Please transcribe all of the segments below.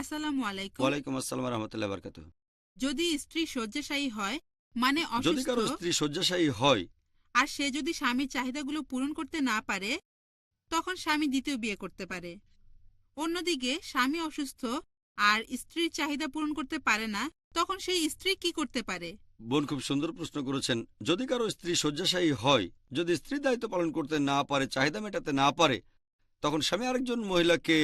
আসসালামু আলাইকুম। ওয়ালাইকুম আসসালাম রহমতুল্লাহ বারকাত যদি স্ত্রী শয্যাশায়ী হয় মানে যদি অসুস্থ কারও স্ত্রী শয্যাশায়ী হয়। আর সে যদি স্বামীর চাহিদাগুলো পূরণ করতে না পারে তখন স্বামী দ্বিতীয় বিয়ে করতে পারে। অন্যদিকে স্বামী অসুস্থ আর স্ত্রীর চাহিদা পূরণ করতে পারে না তখন সেই স্ত্রী কি করতে পারে? বোন খুব সুন্দর প্রশ্ন করেছেন। যদি কারও স্ত্রী শয্যাশায়ী হয় যদি স্ত্রী দায়িত্ব পালন করতে না পারে চাহিদা মেটাতে না পারে তখন স্বামী আরেকজন মহিলাকে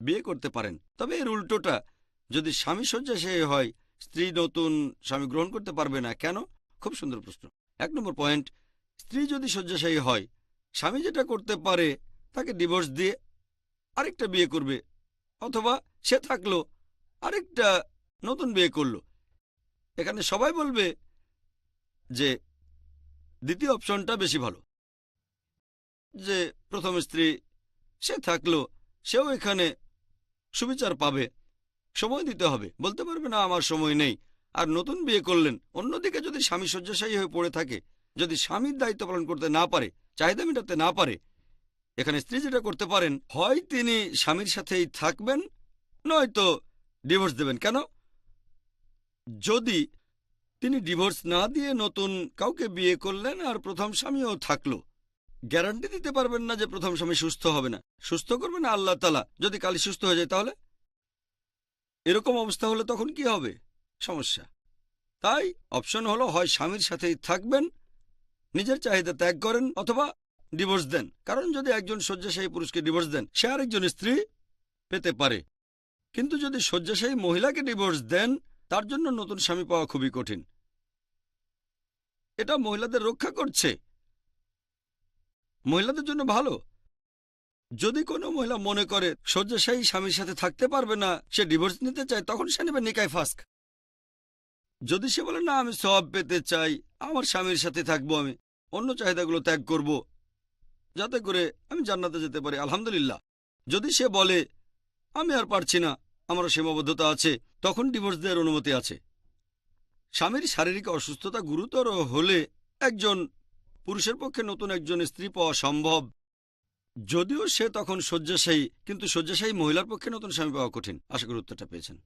বিয়ে করতে পারেন। তবে এর উল্টোটা, যদি স্বামী শয্যাশায়ী হয়, স্ত্রী নতুন স্বামী গ্রহণ করতে পারবে না, কেন? খুব সুন্দর প্রশ্ন। এক নম্বর পয়েন্ট স্ত্রী যদি শয্যাশায়ী হয়, স্বামী যেটা করতে পারে, তাকে ডিভোর্স দিয়ে আরেকটা বিয়ে করবে। অথবা সে থাকল, আরেকটা নতুন বিয়ে করল। এখানে সবাই বলবে যে দ্বিতীয় অপশনটা বেশি ভালো। যে প্রথম স্ত্রী, সে থাকল, সেও এখানে সুবিচার পাবে। সময় দিতে হবে। বলতে পারবে না, আমার সময় নেই। আর নতুন বিয়ে করলেন, অন্যদিকে যদি স্বামী শয্যাশায়ী হয়ে পড়ে থাকে, যদি স্বামীর দায়িত্ব পালন করতে না পারে, চাহিদা মেটাতে না পারে, এখানে স্ত্রী যেটা করতে পারেন, হয় তিনি স্বামীর সাথেই থাকবেন, নয়তো ডিভোর্স দেবেন। কেন? যদি তিনি ডিভোর্স না দিয়ে নতুন কাউকে বিয়ে করলেন আর প্রথম স্বামীও থাকল গ্যারান্টি দিতে পারবেন না যে প্রথম স্বামী সুস্থ হবে না। সুস্থ করবে না আল্লাহ তালা যদি কালি সুস্থ হয়ে যায় তাহলে? এরকম অবস্থা হলে তখন কি হবে? সমস্যা। তাই অপশন হলো হয় স্বামীর সাথেই থাকবেন, নিজের চাহিদা ত্যাগ করেন অথবা ডিভোর্স দেন। কারণ যদি একজন শয্যাশায়ী পুরুষকে ডিভোর্স দেন, সে আরেকজন স্ত্রী পেতে পারে। কিন্তু যদি শয্যাশায়ী মহিলাকে ডিভোর্স দেন, তার জন্য নতুন স্বামী পাওয়া খুবই কঠিন। এটা মহিলাদের রক্ষা করছে। মহিলাদের জন্য ভালো। যদি কোনো মহিলা মনে করে শয্যাশায়ী স্বামীর সাথে থাকতে পারবে না, সে ডিভোর্স নিতে চায়, তখন সে নেবে নিকায় ফাস্ক। যদি সে বলে, না, আমি সব পেতে চাই, আমার স্বামীর সাথে থাকব আমি, অন্য চাহিদাগুলো ত্যাগ করব, যাতে করে আমি জান্নাতে যেতে পারি, আলহামদুলিল্লাহ। যদি সে বলে, আমি আর পারছি না, আমারও সীমাবদ্ধতা আছে, তখন ডিভোর্স দেওয়ার অনুমতি আছে। স্বামীর শারীরিক অসুস্থতা গুরুতর হলে একজন পুরুষের পক্ষে নতুন একজন স্ত্রী পাওয়া সম্ভব। যদিও সে তখন শয্যাশায়ী, কিন্তু শয্যাশায়ী মহিলার পক্ষে নতুন স্বামী পাওয়া কঠিন। আশা করি উত্তরটা পেয়েছেন।